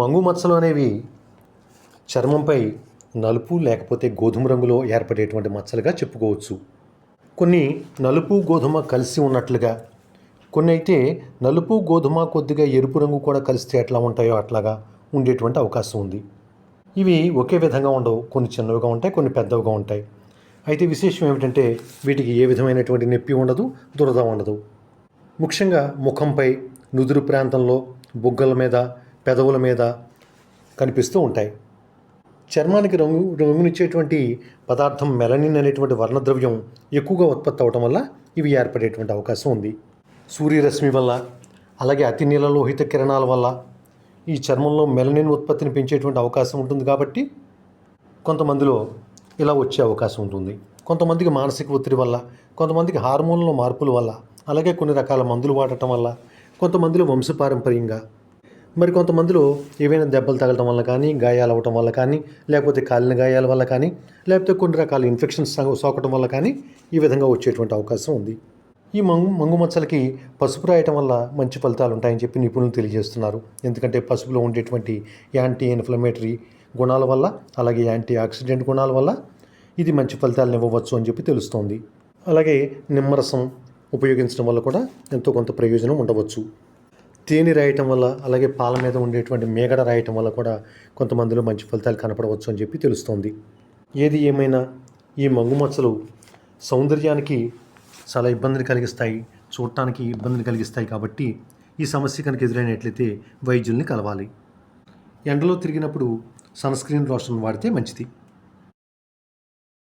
మంగు మచ్చలు అనేవి చర్మంపై నలుపు లేకపోతే గోధుమ రంగులో ఏర్పడేటువంటి మచ్చలుగా చెప్పుకోవచ్చు. కొన్ని నలుపు గోధుమ కలిసి ఉన్నట్లుగా కొన్ని అయితే నలుపు గోధుమ కొద్దిగా ఎరుపు రంగు కూడా కలిస్తే ఎట్లా ఉంటాయో అట్లాగా ఉండేటువంటి అవకాశం ఉంది. ఇవి ఒకే విధంగా ఉండవు. కొన్ని చిన్నవిగా ఉంటాయి కొన్ని పెద్దవిగా ఉంటాయి. అయితే విశేషం ఏమిటంటే వీటికి ఏ విధమైనటువంటి నొప్పి ఉండదు దురద ఉండదు. ముఖ్యంగా ముఖంపై నుదురు ప్రాంతంలో బుగ్గల మీద పెదవుల మీద కనిపిస్తూ ఉంటాయి. చర్మానికి రంగు రంగునిచ్చేటువంటి పదార్థం మెలనిన్ అనేటువంటి వర్ణద్రవ్యం ఎక్కువగా ఉత్పత్తి అవటం వల్ల ఇవి ఏర్పడేటువంటి అవకాశం ఉంది. సూర్యరశ్మి వల్ల అలాగే అతి నీలలోహిత కిరణాల వల్ల ఈ చర్మంలో మెలనిన్ ఉత్పత్తిని పెంచేటువంటి అవకాశం ఉంటుంది కాబట్టి కొంతమందిలో ఇలా వచ్చే అవకాశం ఉంటుంది. కొంతమందికి మానసిక ఒత్తిడి వల్ల కొంతమందికి హార్మోన్ల మార్పుల వల్ల అలాగే కొన్ని రకాల మందులు వాడటం వల్ల కొంతమందిలో వంశపారంపర్యంగా మరి కొంతమందిలో ఏవైనా దెబ్బలు తగలటం వల్ల కానీ గాయాలు అవ్వటం వల్ల కానీ లేకపోతే కాలిన గాయాల వల్ల కానీ లేకపోతే కొన్ని రకాల ఇన్ఫెక్షన్స్ సోకటం వల్ల కానీ ఈ విధంగా వచ్చేటువంటి అవకాశం ఉంది. ఈ మంగు మంగు మచ్చలకి పసుపు రాయటం వల్ల మంచి ఫలితాలు ఉంటాయని చెప్పి నిపుణులు తెలియజేస్తున్నారు. ఎందుకంటే పసుపులో ఉండేటువంటి యాంటీ ఇన్ఫ్లమేటరీ గుణాల వల్ల అలాగే యాంటీ ఆక్సిడెంట్ గుణాల వల్ల ఇది మంచి ఫలితాలను ఇవ్వవచ్చు అని చెప్పి తెలుస్తోంది. అలాగే నిమ్మరసం ఉపయోగించడం వల్ల కూడా ఎంతో కొంత ప్రయోజనం ఉండవచ్చు. తేనె రాయటం వల్ల అలాగే పాల మీద ఉండేటువంటి మేగడ రాయటం వల్ల కూడా కొంతమందిలో మంచి ఫలితాలు కనపడవచ్చు అని చెప్పి తెలుస్తోంది. ఏది ఏమైనా ఈ మంగు మచ్చలు సౌందర్యానికి చాలా ఇబ్బందిని కలిగిస్తాయి చూడటానికి ఇబ్బందిని కలిగిస్తాయి కాబట్టి ఈ సమస్య కనుక ఎదురైనట్లయితే వైద్యుల్ని కలవాలి. ఎండలో తిరిగినప్పుడు సన్ స్క్రీన్ లోషన్ వాడితే మంచిది.